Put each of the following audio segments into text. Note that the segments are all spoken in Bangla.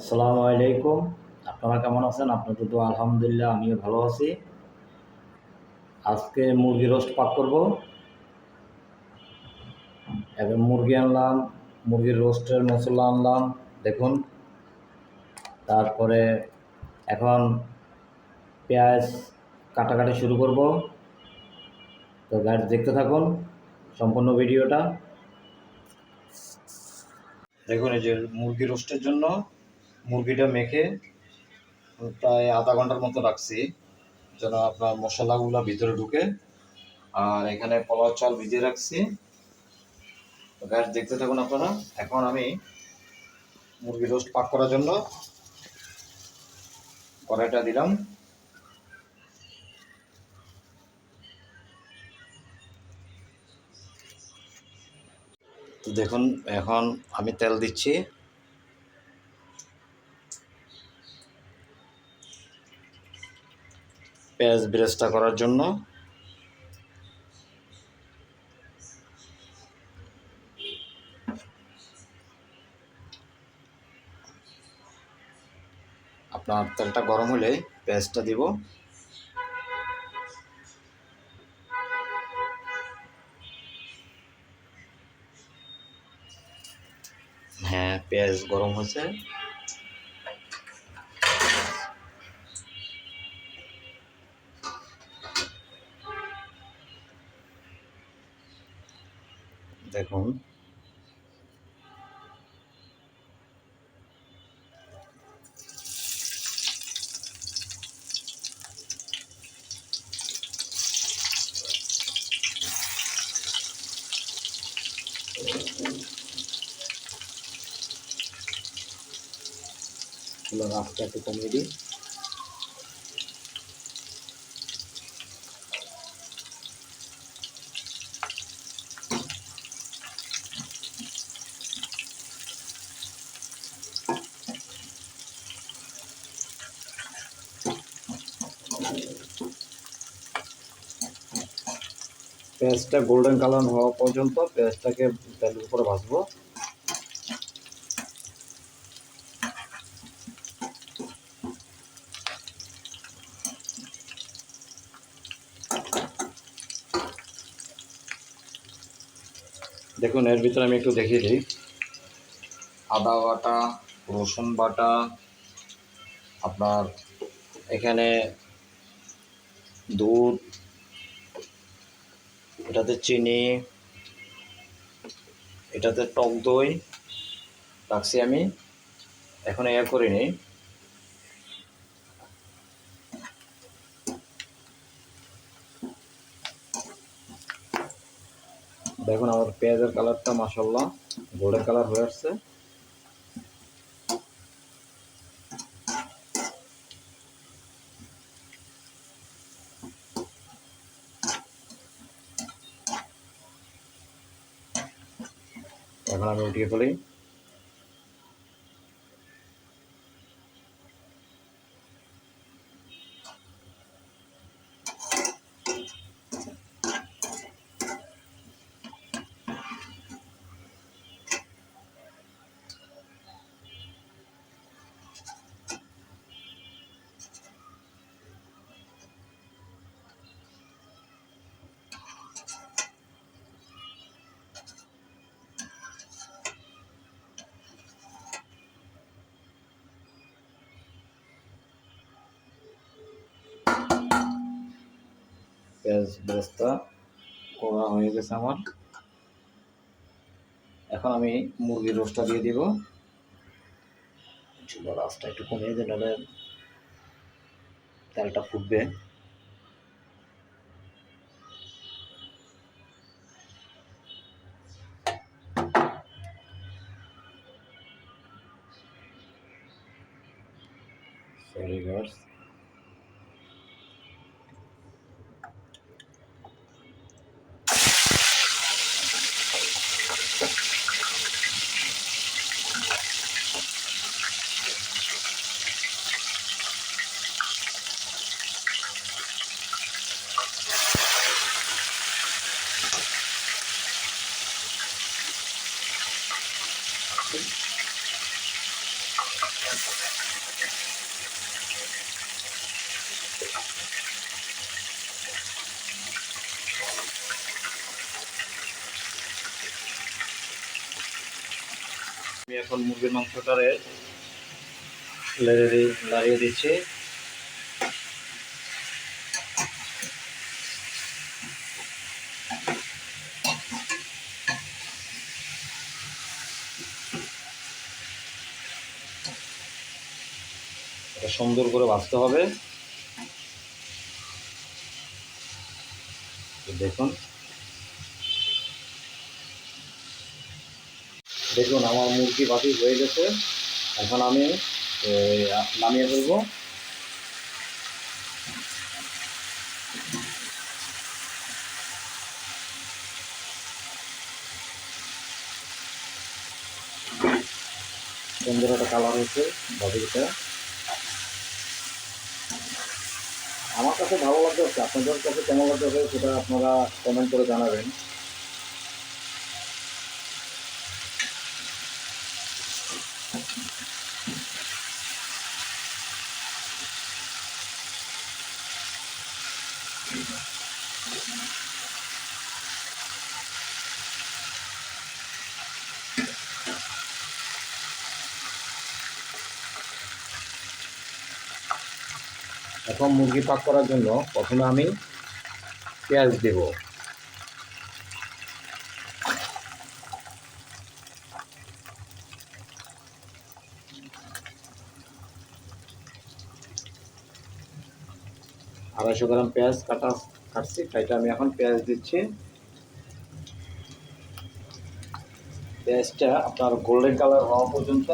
আসসালামু আলাইকুম। আপনারা কেমন আছেন? আপনাদের তো আলহামদুলিল্লাহ আমিও ভালো আছি। আজকে মুরগি রোস্ট পাক করব। এবার মুরগি আনলাম, মুরগির রোস্টের মশলা আনলাম, দেখুন। তারপরে এখন পেঁয়াজ কাটাকাটি শুরু করব। তো গাছ দেখতে থাকুন সম্পূর্ণ ভিডিওটা। দেখুন এই যে মুরগি রোস্টের জন্য মুরগিটা মেখে প্রায় আধা ঘণ্টার মতো রাখছি, যেন আপনার মশলাগুলো ভিতরে ঢুকে। আর এখানে পোলাও চাল ভিজিয়ে রাখছি। গ্যাস দেখতে থাকুন আপনারা। এখন আমি মুরগি রোস্ট পাক করার জন্য কড়াইটা দিলাম। তো দেখুন, এখন আমি তেল দিচ্ছি। পেঁয়াজ ব্রেস্তা করার জন্য। আপনার তেলটা গরম হলে পেঁয়াজটা দিব। হ্যাঁ পেঁয়াজ গরম হয়েছে। দেখুন। আঁচটা একটু কমিয়ে দিই। পেঁয়াজটা গোল্ডেন কালার হওয়া পর্যন্ত পেঁয়াজটাকে তেলের উপরে ভাজবো। দেখুন, এর ভিতরে আমি একটু দেখিয়ে দিই। আদা বাটা, রসুন বাটা, আপনার এখানে দুধ এটাতে চিনি, এটাতে টক দই রাখছি আমি। এখন এয়া করে নিই। দেখুন আমার পেঁয়াজের কালারটা মাসাল্লাহ গোল্ডের কালার হয়ে আসছে। এখন আমি উঠিয়ে ফেলি। পেঁয়াজ বেরেস্তা করা হয়ে গেছে আমার। এখন আমি মুরগির রোস্টটা দিয়ে দিব। চুলার আঁচটা একটু কমিয়ে দিই নাহলে তেলটা ফুটবে। সরি গার্স এখন মুরগির মাংসটারে লেড়ে লাড়িয়ে দিচ্ছি। সুন্দর করে ভাজতে হবে। দেখুন। দেখুন, আমার মুরগি বাতি হয়ে গেছে। এখন আমি নামিয়ে ফেলব। সুন্দর একটা কালার হচ্ছে বাতিটা আমার কাছে ভালো লাগছে, আপনাদের কাছে কেমন লাগতে হবে সেটা আপনারা কমেন্ট করে জানাবেন। এখন মুরগি পাক করার জন্য প্রথমে আমি পেঁয়াজ দেব। আড়াইশো গ্রাম পেঁয়াজ কাটা কাটছি, তাইটা আমি এখন পেঁয়াজ দিচ্ছি। পেঁয়াজটা আপনার গোল্ডেন কালার হওয়া পর্যন্ত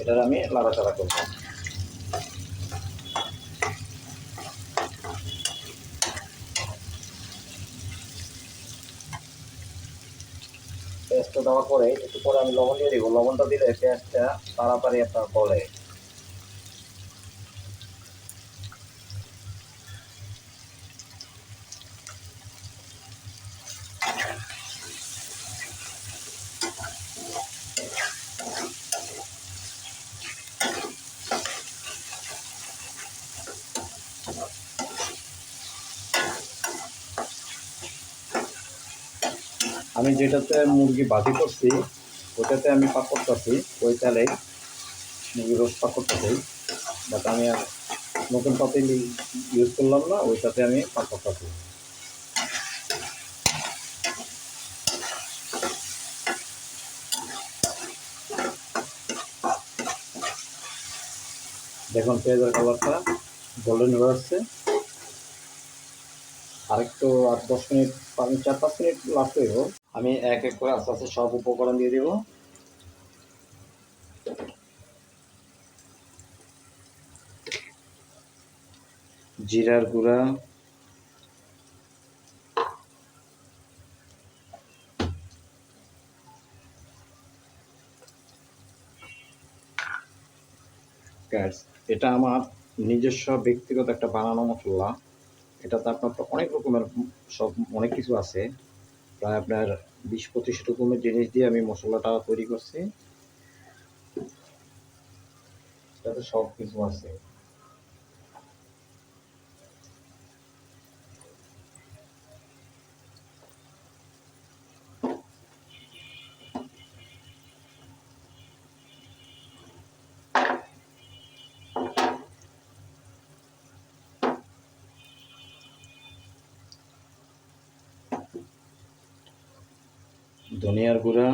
এটার আমি লাড়াচাড়া করব পেঁয়াজটা দেওয়ার পরে একটু পরে আমি লবণ দিয়ে দিব। লবণটা দিলে পেঁয়াজটা তাড়াতাড়ি আপনার গলে। আমি যেটাতে মুরগি বাজি করছি, ওটাতে আমি পাক করতেছি ওই তেলে মুরগি রোজ পাক করতেছি বাট আমি আর নতুন পাতিল ইউজ করলাম না, ওইটাতে আমি পাক করতেছি দেখুন, পেঁয়াজের কালারটা গোল্ডেন হয়ে আসছে। আরেকটু আট দশ মিনিট, পাঁচ চার পাঁচ মিনিট লাগতে হইব। আমি এক এক করে আস্তে আস্তে সব উপকরণ দিয়ে দেব। জিরার গুঁড়া। Guys, এটা আমার নিজস্ব ব্যক্তিগত একটা বানানো মশলা। এটাতে আপনার অনেক রকমের সব অনেক কিছু আছে। প্রায় আপনার বিশ পঁচিশ রকমের জিনিস দিয়ে আমি মশলাটা তৈরি করছি। তাতে সব কিছু আছে। ধনিয়ার গুঁড়া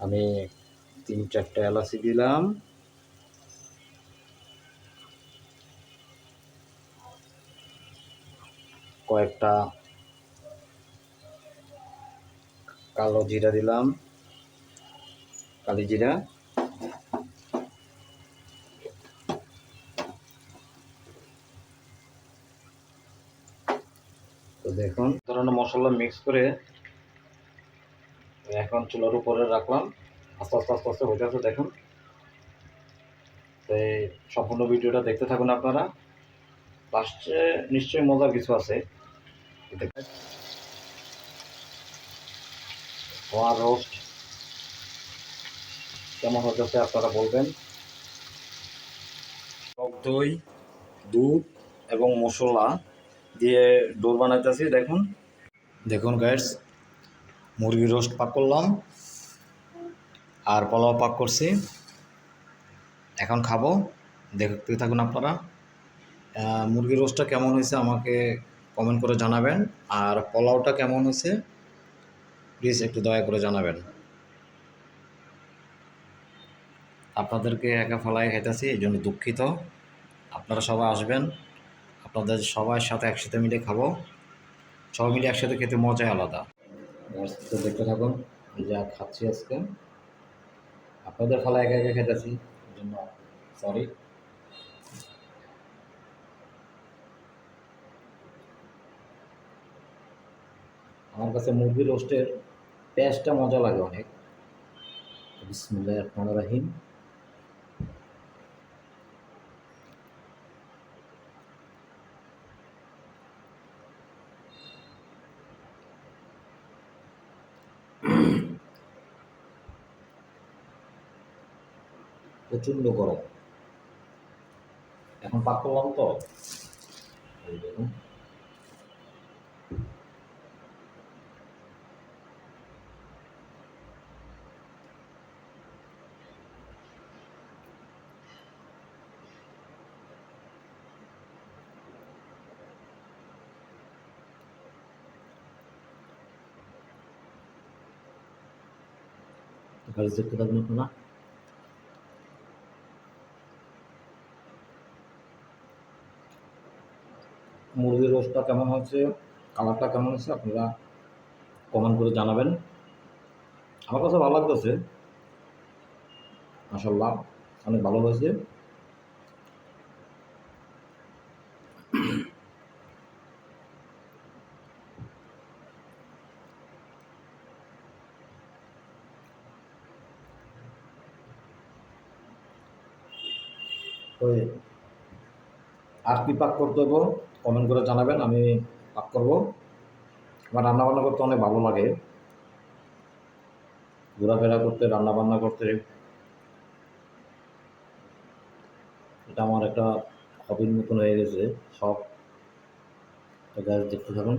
আমি তিন চারটা এলাচি দিলাম। কয়েকটা কালো জিরা দিলাম। কালি জিরা। তো দেখুন ধরনের মশলা মিক্স করে এখন চুলার উপরে রাখলাম। আস্তে আস্তে আস্তে আস্তে হয়ে যাচ্ছে দেখুন। তো সম্পূর্ণ ভিডিওটা দেখতে থাকুন আপনারা। লাস্টে নিশ্চয়ই মজার কিছু আছে। ওয়ার রোস্ট কেমন হতেছে আপনারা বলবেন? টক দই দুধ এবং মশলা দিয়ে ডোর বানাইতেছি দেখুন। দেখুন গাইডস মুরগির রোস্ট পাক করলাম। আর পোলাও পাক করছি। এখন খাব। দেখতে থাকুন আপনারা। আহ, মুরগির রোস্টটা কেমন হয়েছে আমাকে কমেন্ট করে জানাবেন। আর পোলাওটা কেমন হয়েছে? প্লিজ একটু দয়া করে জানাবেন। আপনাদেরকে একা ফেলায় খাইতেছি, এই জন্য দুঃখিত। আপনারা সবাই আসবেন। আপনাদের সবার সাথে একসাথে মিলে খাব। সবাই মিলে একসাথে খেতে মজাই আলাদা। তো দেখতে থাকুন যা খাচ্ছি আজকে। আপনাদের ফলা একা একা খেতেছি জন্য সরি আমার কাছে মুরগির রোস্টের পেঁয়াজটা মজা লাগে অনেক। বিসমুল্লাহ রাহিম। প্রচণ্ড গরম। এখন পাক করলাম তো। দেখুন। গাড়ি দেখতে থাকুন আপনারা মুরগির রোস্টটা কেমন হয়েছে? কালারটা কেমন হয়েছে? আপনারা কমেন্ট করে জানাবেন। আমার কাছে ভালো লাগতেছে। মাসাল্লাহ অনেক ভালো হয়েছে। ওই আর কি পাক করতে হব কমেন্ট করে জানাবেন, আমি পাক করব। আমার রান্না বান্না করতে অনেক ভালো লাগে। ঘোরাফেরা করতে রান্না বান্না করতে। এটা আমার একটা হবির মতন হয়ে গেছে সব গাছ দেখতে থাকুন।